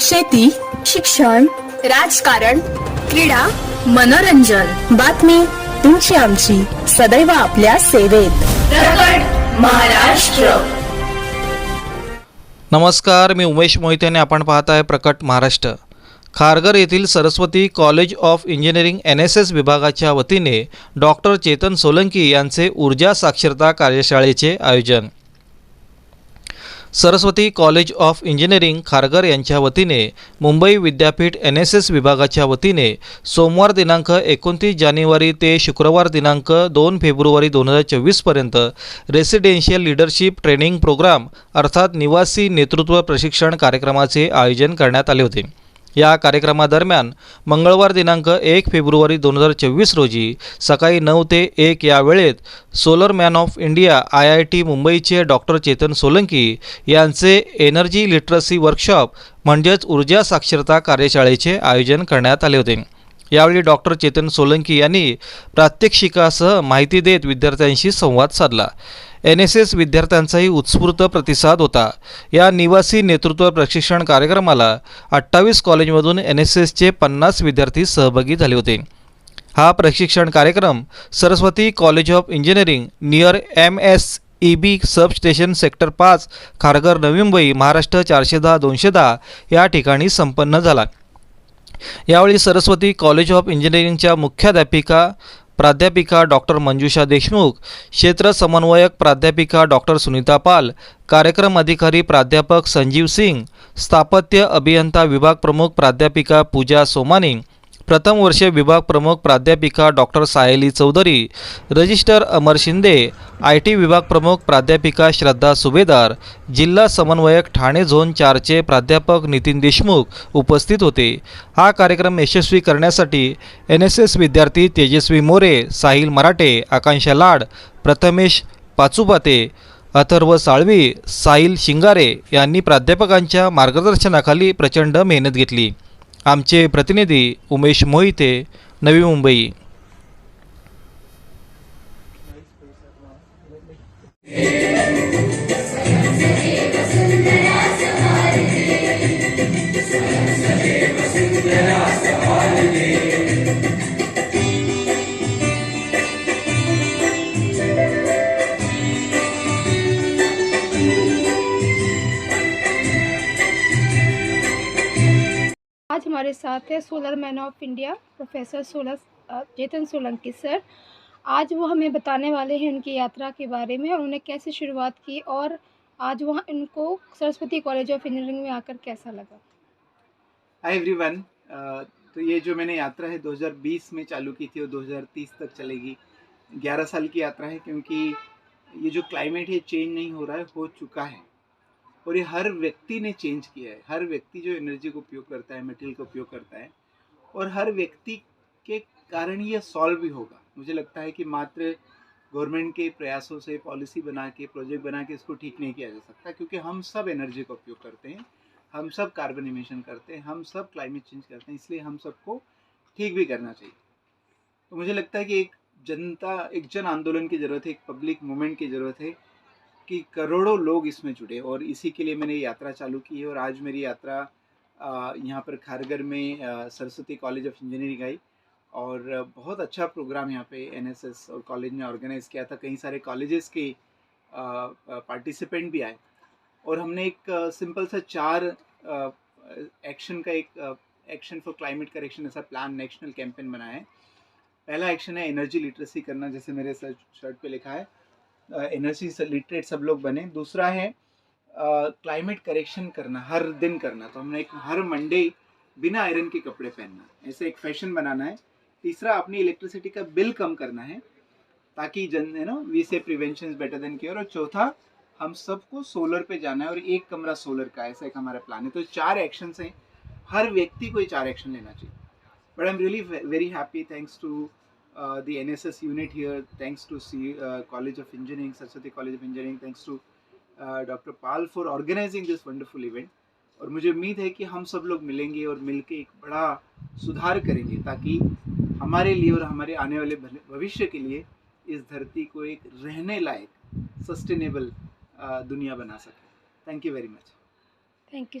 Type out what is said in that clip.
शेती शिक्षण राजकारण क्रीडा मनोरंजन. बातमी तुमची आमची. सदैव आपल्या सेवेत. प्रकट महाराष्ट्र. नमस्कार मी उमेश मोहिते आणि आपण पाहत आहे प्रकट महाराष्ट्र. खारघर येथील Saraswati college of engineering N S S विभागाच्या वतीने डॉक्टर चेतन सोलंकी यांचे ऊर्जा साक्षरता कार्यशाळेचे आयोजन. Saraswati college of engineering Kharghar यांच्या वतीने मुंबई विद्यापीठ एन एस एस विभागाच्या वतीने सोमवार दिनांक एकोणतीस जानेवारी ते शुक्रवार दिनांक दोन फेब्रुवारी दोन हजार चोवीसपर्यंत रेसिडेन्शियल लीडरशिप ट्रेनिंग प्रोग्राम अर्थात निवासी नेतृत्व प्रशिक्षण कार्यक्रमाचे आयोजन करण्यात आले होते. या कार्यक्रमादरम्यान मंगळवार दिनांक एक फेब्रुवारी दोन हजार चोवीस रोजी सकाळी नऊ ते एक या वेळेत solar man of India I I T मुंबईचे डॉक्टर चेतन सोलंकी यांचे एनर्जी लिटरसी वर्कशॉप म्हणजेच ऊर्जा साक्षरता कार्यशाळेचे आयोजन करण्यात आले होते. यावेळी डॉक्टर चेतन सोलंकी यांनी प्रात्यक्षिकासह माहिती देत विद्यार्थ्यांशी संवाद साधला. एन एस एस विद्यार्थ्यांचाही उत्स्फूर्त प्रतिसाद होता. या निवासी नेतृत्व प्रशिक्षण कार्यक्रमाला अठ्ठावीस कॉलेजमधून एन एस एसचे पन्नास विद्यार्थी सहभागी झाले होते. हा प्रशिक्षण कार्यक्रम Saraswati college of engineering near M S E B sub station sector पाच खारघर नवी मुंबई महाराष्ट्र चारशे दहा दोनशे दहा या ठिकाणी संपन्न झाला. यावेळी सरस्वती कॉलेज ऑफ इंजिनिअरिंगच्या मुख्याध्यापिका प्राध्यापिका डॉक्टर मंजुषा देशमुख, क्षेत्र समन्वयक प्राध्यापिका डॉक्टर सुनीता पाल, कार्यक्रम अधिकारी प्राध्यापक संजीव सिंह, स्थापत्य अभियंता विभाग प्रमुख प्राध्यापिका पूजा सोमानी प्रथम वर्ष विभाग प्रमुख प्राध्यापिका doctor Sayali Chaudhari registrar Amar Shinde I T विभाग प्रमुख प्राध्यापिका श्रद्धा सुभेदार जिल्हा समन्वयक ठाणे झोन चारचे प्राध्यापक नितीन देशमुख उपस्थित होते. हा कार्यक्रम यशस्वी करण्यासाठी एन एस एस विद्यार्थी तेजस्वी मोरे साहिल मराठे आकांक्षा लाड प्रथमेश पाचुपाते अथर्व साळवी साहिल शिंगारे यांनी प्राध्यापकांच्या मार्गदर्शनाखाली प्रचंड मेहनत घेतली. आमचे प्रतिनिधी उमेश मोहिते नवी मुंबई. आज हमारे साथ है solar man of India, professor solar Chetan Solanki sir. आज वो हमें बताने वाले हैं उनकी यात्रा के बारे में और उन्हें कैसे शुरुआत की और आज वहाँ इनको सरस्वती कॉलेज ऑफ़ इंजीनियरिंग में आकर कैसा लगा? हाय एवरीवन तो ये जो मैंने यात्रा है 2020 में चालू की थी और 2030 तक चलेगी। 11 साल की यात्रा है क्योंकि ये जो क्लाइमेट है चेंज नहीं हो रहा है, हो चुका है। और ये हर व्यक्ति ने चेंज किया है। हर व्यक्ति जो एनर्जी का उपयोग करता है मेटेरियल का उपयोग करता है और हर व्यक्ति के कारण ये सॉल्व भी होगा। मुझे लगता है कि मात्र गवर्नमेंट के प्रयासों से पॉलिसी बना के प्रोजेक्ट बना के इसको ठीक नहीं किया जा सकता क्योंकि हम सब एनर्जी का उपयोग करते हैं, हम सब कार्बन इमिशन करते हैं, हम सब क्लाइमेट चेंज करते हैं, इसलिए हम सबको ठीक भी करना चाहिए। तो मुझे लगता है कि एक जनता, एक जन आंदोलन की ज़रूरत है, एक पब्लिक मूवमेंट की ज़रूरत है कि करोड़ों लोग इसमें जुड़े और इसी के लिए मैंने यात्रा चालू की है और आज मेरी यात्रा यहाँ पर खारगर में सरस्वती कॉलेज ऑफ़ इंजीनियरिंग आई और बहुत अच्छा प्रोग्राम यहाँ पे एनएसएस और कॉलेज ने ऑर्गेनाइज़ किया था। कई सारे कॉलेजेस के पार्टिसिपेंट भी आए और हमने एक सिंपल सा चार एक्शन का एक एक्शन फॉर क्लाइमेट करेक्शन ऐसा प्लान, नेशनल कैंपेन बनाया है। पहला एक्शन है एनर्जी लिटरेसी करना, जैसे मेरे शर्ट पे लिखा है। एनर्जी से लिटरेट सब लोग बने। दूसरा है क्लाइमेट करेक्शन करना, हर दिन करना। तो हमने एक, हर मंडे बिना आयरन के कपड़े पहनना, ऐसे एक फ़ैशन बनाना है। तीसरा, अपनी इलेक्ट्रिसिटी का बिल कम करना है, ताकि जन you know we say prevention better than care और चौथा, हम सबको सोलर पे जाना है और एक कमरा सोलर का ऐसा एक हमारा प्लान है। तो चार एक्शन हैं। हर व्यक्ति को ये चार एक्शन लेना चाहिए। But I am really very happy thanks to uh, the NSS unit here, thanks to C, uh, College of Engineering, Saraswati College of Engineering, thanks to uh, Dr. Pal for organizing this wonderful event. और मुझे उम्मीद है कि हम सब लोग मिलेंगे और मिलके एक बड़ा सुधार करेंगे ताकि हमारे लिए और हमारे आने वाले भविष्य के लिए इस धरती को एक रहने लायक सस्टेनेबल दुनिया बना सके thank you very much thank you